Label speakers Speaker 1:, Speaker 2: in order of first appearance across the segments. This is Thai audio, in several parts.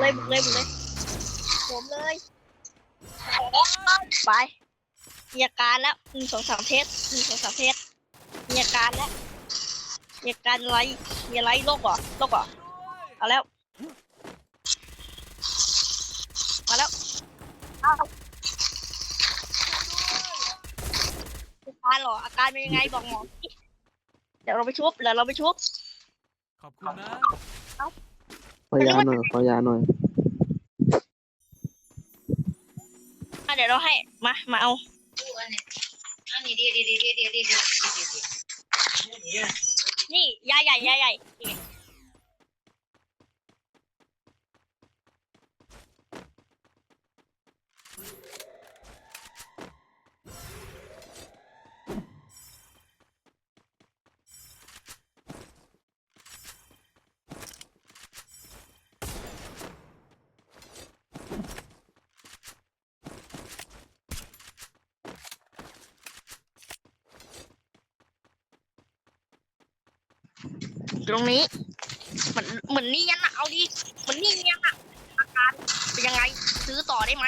Speaker 1: เลยบุกเลยบุกเลยผมเลยไปมีอาการแล้วหนึ่งสองสามเทสหนึ่งสองสามเทสมีอาการแล้วมีอาการอะไรมีอะไรโรคเหรอโรคเหรอเอาแล้วมาแล้วเอาอาการเหรออาการเป็นยังไงบอกหมอสิเดี๋ยวเราไปชุบเดี๋ยวเราไปชุบ
Speaker 2: ขอบคุณนะ
Speaker 3: ขอยาหน่อยขอยาหน่อย
Speaker 1: อะเดี๋ยวเราให้ มา มาเอา
Speaker 4: นี่ดีดีดีดีดีดีดี
Speaker 1: นี่ยาใหญ่ยาใหญ่นี่ ตรงนี้เหมือนเหมือนนี่ยันอะเอาดิเหมือนนี่ยันอะอาการเป็นยังไงซื้อต่อได้ไหม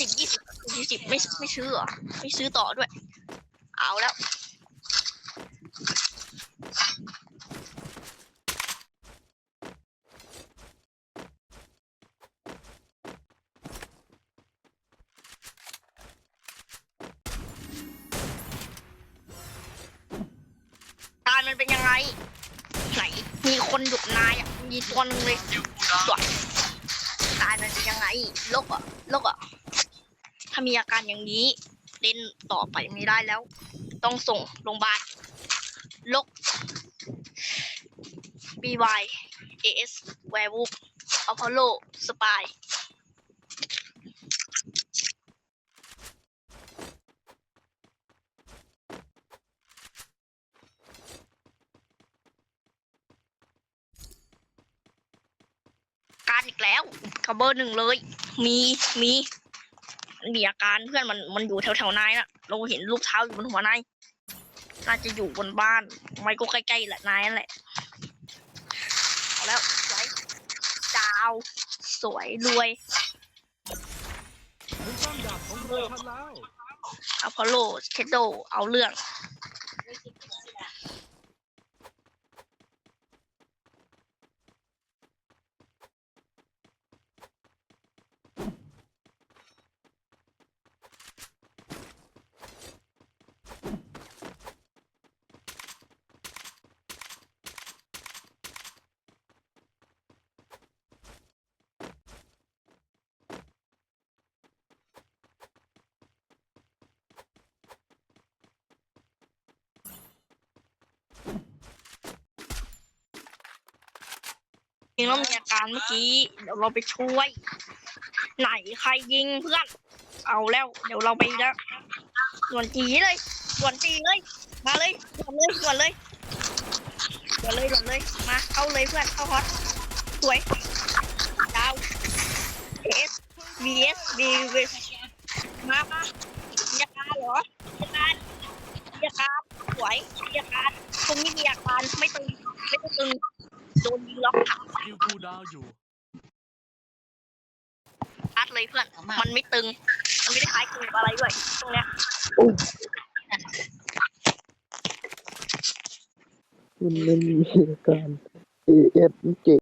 Speaker 1: สิบยี่สิบยี่สิบไม่ไม่ซื้อเหรอไม่ซื้อต่อด้วย เอาแล้วการมันเป็นยังไง มีคนดุนายอะมีตัวหนึงเลยตายตายมันจะยังไงโรคอะโรคอะถ้ามีอาการอย่างนี้เล่นต่อไปไม่ได้แล้ว ต้องส่งโรงพยาบาลโรค BY AS Werewolf Apollo Spy การอีกแล้วกับเบอร์หนึ่งเลย มีมีมันมีอาการเพื่อนมันมันอยู่แถวแถวๆนายน่ะ เราเห็นรูปเท้าอยู่บนหัวนายน่าจะอยู่บนบ้านไม่ก็ใกล้ๆแหละนายนั่นแหละเอาแล้วสวยดาว สวยรวย
Speaker 2: ถึงความดาบของเราทันแล้ว
Speaker 1: อพอลโลเคโดเอาเรื่อง ยิงแล้วมีอาการเมื่อกี้เดี๋ยวเราไปช่วย ไหนใครยิงเพื่อน เอาแล้ว เดี๋ยวเราไปแล้วด่วนจีเลยด่วนจีเลย มาเลยด่วนเลยด่วนเลยด่วนเลยด่วนเลยมาเข้าเลยเพื่อนเข้าฮอตสวยดาวเอส vs v มามามีอาการเหรอมีอาการมีอาการสวยมีอาการตรงนี้มีอาการไม่ตึงไม่ตึงโดนยิงล็อกขา
Speaker 2: คิวคูลดาวน์อยู่
Speaker 1: อัดเลยเพื่อน มันไม่ตึง มันไม่ได้คล้ายตึงอะไรด้วย ตรงเนี้ย
Speaker 3: มันเล่นมีอาการ AS เจ็บ